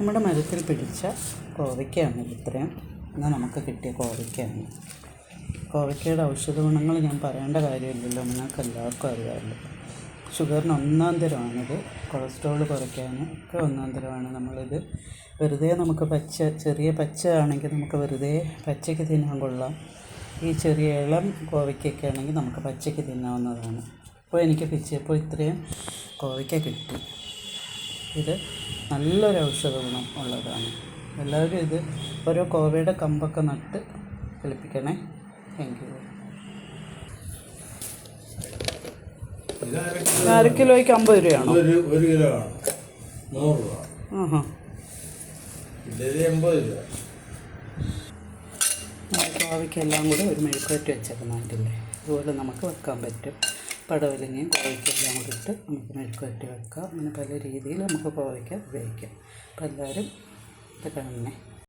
നമ്മുടെ മരത്തിൽ പിടിച്ച കോവയ്ക്കയാണ് ഇത്രയും. എന്നാൽ നമുക്ക് കിട്ടിയ കോവയ്ക്കയാണ്. കോവയ്ക്കയുടെ ഔഷധ ഗുണങ്ങൾ ഞാൻ പറയേണ്ട കാര്യമില്ലല്ലോ. നിങ്ങൾക്ക് എല്ലാവർക്കും അറിയാമല്ലോ. ഷുഗറിന് ഒന്നാം തരമാണിത്. കൊളസ്ട്രോൾ കുറയ്ക്കാനും ഒക്കെ ഒന്നാം തരമാണ് നമ്മളിത്. വെറുതെ നമുക്ക് പച്ച ചെറിയ പച്ച ആണെങ്കിൽ നമുക്ക് വെറുതെ പച്ചയ്ക്ക് തിന്നാൻ കൊള്ളാം. ഈ ചെറിയ ഇളം കോവയ്ക്കൊക്കെ ആണെങ്കിൽ നമുക്ക് പച്ചയ്ക്ക് തിന്നാവുന്നതാണ്. അപ്പോൾ എനിക്ക് പിച്ചപ്പോൾ ഇത്രയും കോവയ്ക്ക കിട്ടി. ഇത് നല്ലൊരു ഔഷധ ഗുണം ഉള്ളതാണ്. എല്ലാവരും ഇത് ഓരോ കോവയുടെ കമ്പൊക്കെ നട്ട് കളിപ്പിക്കണേ താങ്ക് യു അര കിലോയ്ക്ക് അമ്പത് രൂപയാണോ? ഒരു ഒരു കിലോ ആണ്. നൂറ് രൂപ. ആഹാ. ഇത് എൺപത് രൂപ. കോവയ്ക്കെല്ലാം കൂടെ ഒരു മെഴുക്കുവരട്ടി വെച്ചേക്കുന്നുണ്ടല്ലേ അതുപോലെ നമുക്ക് വെക്കാൻ പറ്റും. പടവലങ്ങയും കോവയ്ക്കെല്ലാം കൂടി ഇട്ട് നമുക്ക് മെഴുക്കുവരട്ടി വെക്കാം. അങ്ങനെ പല രീതിയിൽ നമുക്ക് കോവയ്ക്ക ഉപയോഗിക്കാം. അപ്പോൾ എല്ലാവരും ഇത് കാണണേ